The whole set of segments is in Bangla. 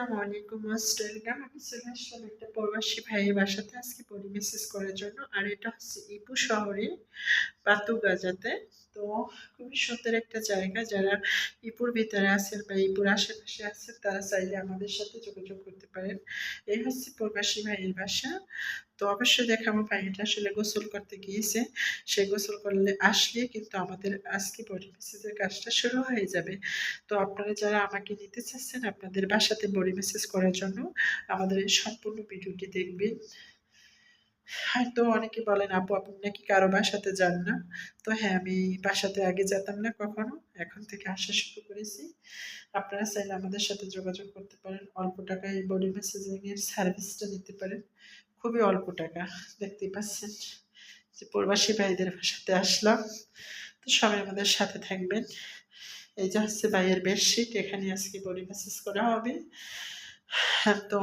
আসসালামু আলাইকুম মোস্ট আমি চলে একটা প্রবাসী ভাইয়ের বাসাতে আজকে পরি মেসেজ করার জন্য। আর এটা হচ্ছে ইপু শহরে পাতু গাজাতে তো খুবই সুন্দর একটা জায়গা। যারা ইপুর ভিতরে আছেন বা ইপুর আশেপাশে আছেন, তারা চাইলে আমাদের সাথে যোগাযোগ করতে পারেন। এই হচ্ছে প্রবাসী ভাইয়ের বাসা। তো অবশ্যই দেখাবো ভাইটা আসলে গোসল করতে গিয়েছে। সে গোসল করলে আসলে কিন্তু আমাদের আজকে বডি মেসেজের কাজটা শুরু হয়ে যাবে। তো আপনারা যারা আমাকে নিতে চাচ্ছেন, আপনাদের বাসাতে বডি মেসেজ করার জন্য আমাদের সম্পূর্ণ ভিডিওটি দেখবেন। হয়তো অনেকে বলেন আপু আপনি নাকি কারও বাসাতে যান না? তো হ্যাঁ আমি বাসাতে আগে যেতাম না কখনো এখন থেকে আসা শুরু করেছি। আপনারা চাইলে আমাদের সাথে যোগাযোগ করতে পারেন। অল্প টাকায় বডি মেসেজিং এর সার্ভিসটা নিতে পারেন। খুবই অল্প টাকা দেখতেই পাচ্ছেন যে প্রবাসী ভাইদের সাথে আসলাম। তো সবাই আমাদের সাথে থাকবেন। এই যে হচ্ছে ভাইয়ের বেডশিট এখানে আজকে বডি মেসেজ করা হবে। হ্যাঁ, তো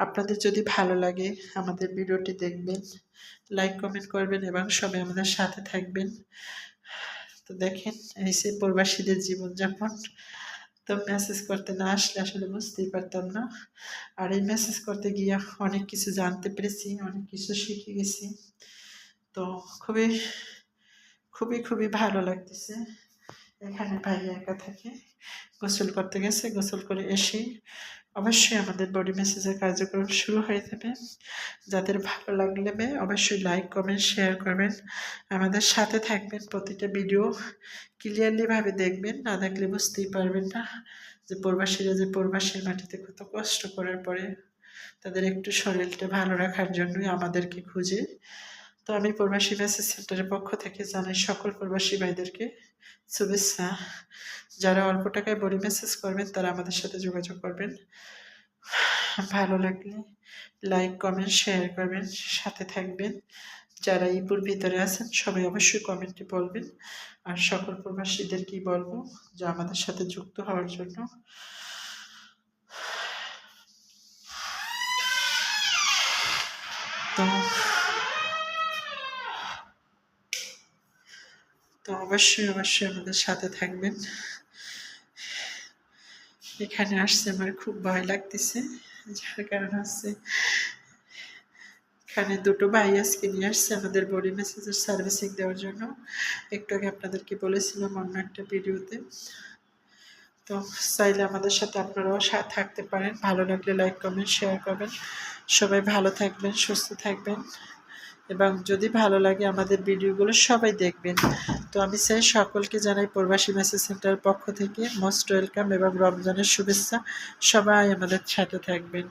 আপনাদের যদি ভালো লাগে আমাদের ভিডিওটি দেখবেন লাইক কমেন্ট করবেন এবং সবাই আমাদের সাথে থাকবেন। তো দেখেন, এই সে প্রবাসীদের জীবনযাপন। তো মেসেজ করতে না আসলে আসলে বুঝতেই পারতাম না। আর এই মেসেজ করতে গিয়ে অনেক কিছু জানতে পেরেছি, অনেক কিছু শিখে গেছি। তো খুবই খুবই খুবই ভালো লাগতেছে। এখানে ভাই একা থাকে। গোসল করতে গেছে, গোসল করে এসে অবশ্যই আমাদের বডি মেসেজের কার্যক্রম শুরু হয়ে যাবে। যাদের ভালো লাগলে অবশ্যই লাইক কমেন্ট শেয়ার করবেন। আমাদের সাথে থাকবেন প্রতিটা ভিডিও ক্লিয়ারলিভাবে দেখবেন, না দেখলে বুঝতেই পারবেন না যে প্রবাসীরা যে প্রবাসীর মাটিতে কত কষ্ট করার পরে তাদের একটু শরীরটা ভালো রাখার জন্যই আমাদেরকে খুঁজে। তো আমি প্রবাসী মেসেজ সেন্টারের পক্ষ থেকে জানাই সকল প্রবাসী ভাইদেরকে শুভেচ্ছা। যারা অল্প টাকায় বডি মেসেজ করবেন, তারা আমাদের সাথে যোগাযোগ করবেন। ভালো লাগলে লাইক কমেন্ট শেয়ার করবেন, সাথে থাকবেন। যারা ইপুর ভিতরে আছেন, সবাই অবশ্যই কমেন্টে বলবেন। আর সকল প্রবাসীদের কি বলব, যে আমাদের সাথে যুক্ত হওয়ার জন্য। তো তো অবশ্যই অবশ্যই আমাদের সাথে থাকবেন। এখানে আসছে আমার খুব ভয় লাগতেছে, যার কারণ হচ্ছে এখানে দুটো ভাই আজকে নিয়ে আসছে আমাদের বডি মেসেজের সার্ভিসিং দেওয়ার জন্য। একটু আগে আপনাদেরকে বলেছিলাম অন্য একটা ভিডিওতে। তো চাইলে আমাদের সাথে আপনারাও থাকতে পারেন। ভালো লাগলে লাইক কমেন্ট শেয়ার করবেন। সবাই ভালো থাকবেন, সুস্থ থাকবেন। এবং যদি ভালো লাগে আমাদের ভিডিওগুলো সবাই দেখবেন। তো আমি চাই সকলকে জানাই প্রবাসী মেসেজ সেন্টার পক্ষ থেকে মোস্ট ওয়েলকাম এবং রমজানের শুভেচ্ছা। সবাই আমাদের সাথে থাকবেন।